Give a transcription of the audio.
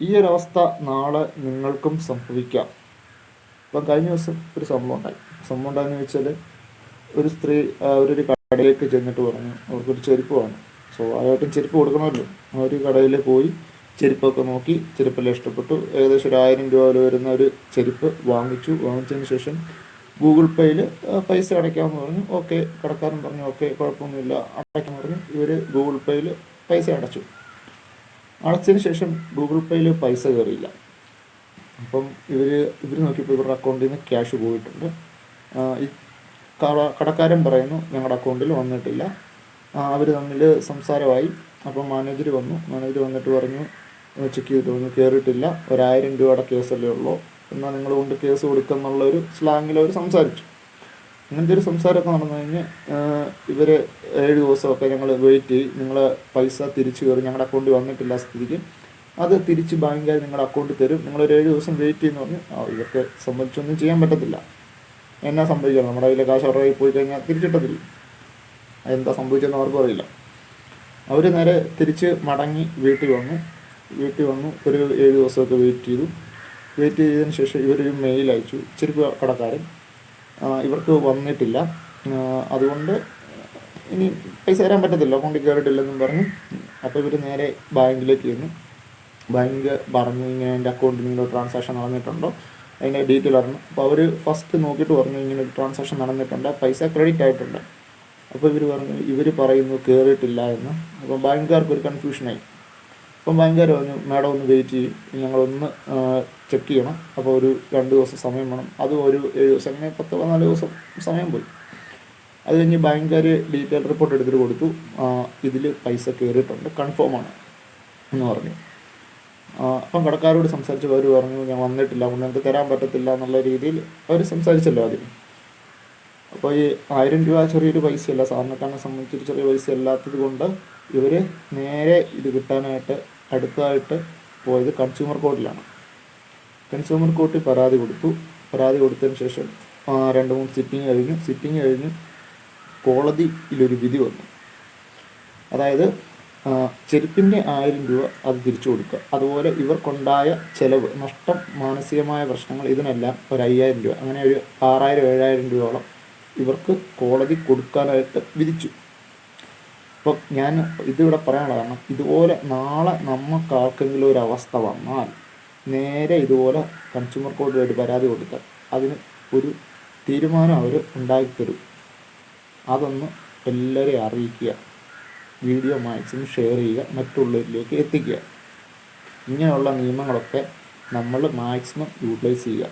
ഈ ഒരവസ്ഥ നാളെ നിങ്ങൾക്കും സംഭവിക്കാം. ഇപ്പം കഴിഞ്ഞ ദിവസം ഒരു സംഭവം ഉണ്ടായി. സംഭവം ഉണ്ടായെന്ന് വെച്ചാൽ ഒരു സ്ത്രീ അവരൊരു കടയിലേക്ക് ചെന്നിട്ട് പറഞ്ഞു അവർക്കൊരു ചെരുപ്പ് വേണം സ്വാഭാവികമായിട്ടും ചെരുപ്പ് കൊടുക്കണമല്ലോ. ഒരു കടയിൽ പോയി ചെരുപ്പൊക്കെ നോക്കി ചെരുപ്പെല്ലാം ഇഷ്ടപ്പെട്ടു. ഏകദേശം ഒരു ആയിരം രൂപ വില വരുന്ന ഒരു ചെരുപ്പ് വാങ്ങിച്ചു. വാങ്ങിച്ചതിന് ശേഷം ഗൂഗിൾ പേയിൽ പൈസ അടയ്ക്കാമെന്ന് പറഞ്ഞു. ഓക്കെ കടക്കാരൻ പറഞ്ഞു ഓക്കെ കുഴപ്പമൊന്നുമില്ല. അടയ്ക്കാൻ പറഞ്ഞു. ഇവർ ഗൂഗിൾ പേയിൽ പൈസ അടച്ചു. അടച്ചതിന് ശേഷം ഗൂഗിൾ പേയിൽ പൈസ കയറിയില്ല. അപ്പം ഇവർ ഇവർ നോക്കിയപ്പോൾ ഇവരുടെ അക്കൗണ്ടിൽ നിന്ന് ക്യാഷ് പോയിട്ടുണ്ട്. ഈ കടക്കാരൻ പറയുന്നു ഞങ്ങളുടെ അക്കൗണ്ടിൽ വന്നിട്ടില്ല. അവർ തമ്മിൽ സംസാരമായി. അപ്പം മാനേജർ വന്നു. മാനേജർ വന്നിട്ട് പറഞ്ഞു ചെക്ക് ചെയ്തിട്ട് വന്നു കയറിയിട്ടില്ല ഒരായിരം രൂപയുടെ കേസല്ലേ ഉള്ളൂ. എന്നാൽ നിങ്ങൾ കൊണ്ട് കേസ് കൊടുക്കുക ഒരു സ്ലാങ്ങിൽ അവർ സംസാരിച്ചു. അങ്ങനത്തെ ഒരു സംസാരമൊക്കെ നടന്നു കഴിഞ്ഞ് ഇവർ ഏഴ് ദിവസമൊക്കെ ഞങ്ങൾ വെയിറ്റ് ചെയ്യും നിങ്ങൾ പൈസ തിരിച്ചു കയറി ഞങ്ങളുടെ അക്കൗണ്ടിൽ വന്നിട്ടില്ല സ്ഥിതിക്ക്. അത് തിരിച്ച് ബാങ്കുകാർ നിങ്ങളുടെ അക്കൗണ്ടിൽ തരും. നിങ്ങളൊരു ഏഴ് ദിവസം വെയിറ്റ് ചെയ്യുന്നു പറഞ്ഞു ആ ഇവർക്ക് സംബന്ധിച്ചൊന്നും ചെയ്യാൻ പറ്റത്തില്ല. എന്നാ സംഭവിക്കണം നമ്മുടെ കയ്യിലെ കാശ് അവരുടെ പോയി കഴിഞ്ഞാൽ തിരിച്ചിട്ടത്തില്ല. അതെന്താ സംഭവിച്ചതെന്ന് അവർക്കും അറിയില്ല. അവർ നേരെ തിരിച്ച് മടങ്ങി വീട്ടിൽ വന്നു. വീട്ടിൽ വന്നു ഒരു ഏഴ് ദിവസമൊക്കെ വെയിറ്റ് ചെയ്തു. വെയിറ്റ് ചെയ്തതിന് ശേഷം ഇവരൊരു മെയിൽ അയച്ചു. ചെരുപ്പ് കടക്കാരൻ. ഇവർക്ക് വന്നിട്ടില്ല. അതുകൊണ്ട് ഇനി പൈസ തരാൻ പറ്റത്തില്ല. അക്കൗണ്ടിൽ കയറിയിട്ടില്ലെന്നും പറഞ്ഞു. അപ്പോൾ ഇവർ നേരെ ബാങ്കിലേക്ക് ചെന്നു. ബാങ്ക് പറഞ്ഞു ഇങ്ങനെ എന്റെ അക്കൗണ്ടിൽ ഒരു ട്രാൻസാക്ഷൻ നടന്നിട്ടുണ്ടോ? അതിന്റെ ഡീറ്റെയിൽ അറിഞ്ഞു. അപ്പോൾ അവർ ഫസ്റ്റ് നോക്കിയിട്ട് പറഞ്ഞു ഇങ്ങനെ ഒരു ട്രാൻസാക്ഷൻ നടന്നിട്ടുണ്ട്. പൈസ ക്രെഡിറ്റ് ആയിട്ടുണ്ട്. അപ്പോൾ ഇവർ പറഞ്ഞു ഇവർ പറയുന്നു കയറിയിട്ടില്ല എന്ന്. അപ്പോൾ ബാങ്കുകാർക്ക് ഒരു കൺഫ്യൂഷനായി അപ്പം ബാങ്കുകാർ പറഞ്ഞു മാഡം ഒന്ന് വെയിറ്റ് ചെയ്യും. ഞങ്ങളൊന്ന് ചെക്ക് ചെയ്യണം. അപ്പോൾ ഒരു രണ്ട് ദിവസം സമയം വേണം. അത് ഒരു ഏഴ് ദിവസം അങ്ങനെ പത്ത് പതിനാല് ദിവസം സമയം പോയി. അത് കഴിഞ്ഞ് ബാങ്കുകാർ ഡീറ്റെയിൽ റിപ്പോർട്ട് എടുത്തിട്ട് കൊടുത്തു. ഇതിൽ പൈസ കയറിയിട്ടുണ്ട്. കൺഫേം ആണ് എന്ന് പറഞ്ഞു. അപ്പം കടക്കാരോട് സംസാരിച്ച് അവർ പറഞ്ഞു ഞാൻ വന്നിട്ടില്ല. അതുകൊണ്ട് എനിക്ക് തരാൻ പറ്റത്തില്ല എന്നുള്ള രീതിയിൽ അവർ സംസാരിച്ചല്ലോ അതിന് അപ്പോൾ ഈ ആയിരം രൂപ ചെറിയൊരു പൈസയല്ല. സാധാരണക്കാരനെ സംബന്ധിച്ചൊരു ചെറിയ പൈസ അല്ലാത്തത് കൊണ്ട് ഇവർ നേരെ ഇത് കിട്ടാനായിട്ട് അടുത്തതായിട്ട് പോയത് കൺസ്യൂമർ കോർട്ടിലാണ് കൺസ്യൂമർ കോർട്ടിൽ പരാതി കൊടുത്തു. പരാതി കൊടുത്തതിന് ശേഷം രണ്ട് മൂന്ന് സിറ്റിംഗ് കഴിഞ്ഞു. സിറ്റിംഗ് കഴിഞ്ഞ് കോടതിയിലൊരു വിധി വന്നു. അതായത് ചെരുപ്പിന്റെ ആയിരം രൂപ അത് തിരിച്ചു കൊടുക്കുക. അതുപോലെ ഇവർക്കുണ്ടായ ചെലവ് നഷ്ടം മാനസികമായ പ്രശ്നങ്ങൾ ഇതിനെല്ലാം ഒരു അയ്യായിരം രൂപ. അങ്ങനെ ഒരു ആറായിരം ഏഴായിരം രൂപയോളം ഇവർക്ക് കോടതി കൊടുക്കാനായിട്ട് വിധിച്ചു. അപ്പോൾ ഞാൻ ഇതിവിടെ പറയാനുള്ള കാരണം ഇതുപോലെ നാളെ നമുക്ക് ആർക്കെങ്കിലും ഒരു അവസ്ഥ വന്നാൽ നേരെ ഇതുപോലെ കൺസ്യൂമർ കോർട്ടിലായിട്ട് പരാതി കൊടുത്താൽ അതിന് ഒരു തീരുമാനം അവർ ഉണ്ടാക്കിത്തരും. അതൊന്ന് എല്ലാവരെയും അറിയിക്കുക വീഡിയോ മാക്സിമം ഷെയർ ചെയ്യുക മറ്റുള്ളവരിലേക്ക് എത്തിക്കുക. ഇങ്ങനെയുള്ള നിയമങ്ങളൊക്കെ നമ്മൾ മാക്സിമം യൂട്ടിലൈസ് ചെയ്യുക.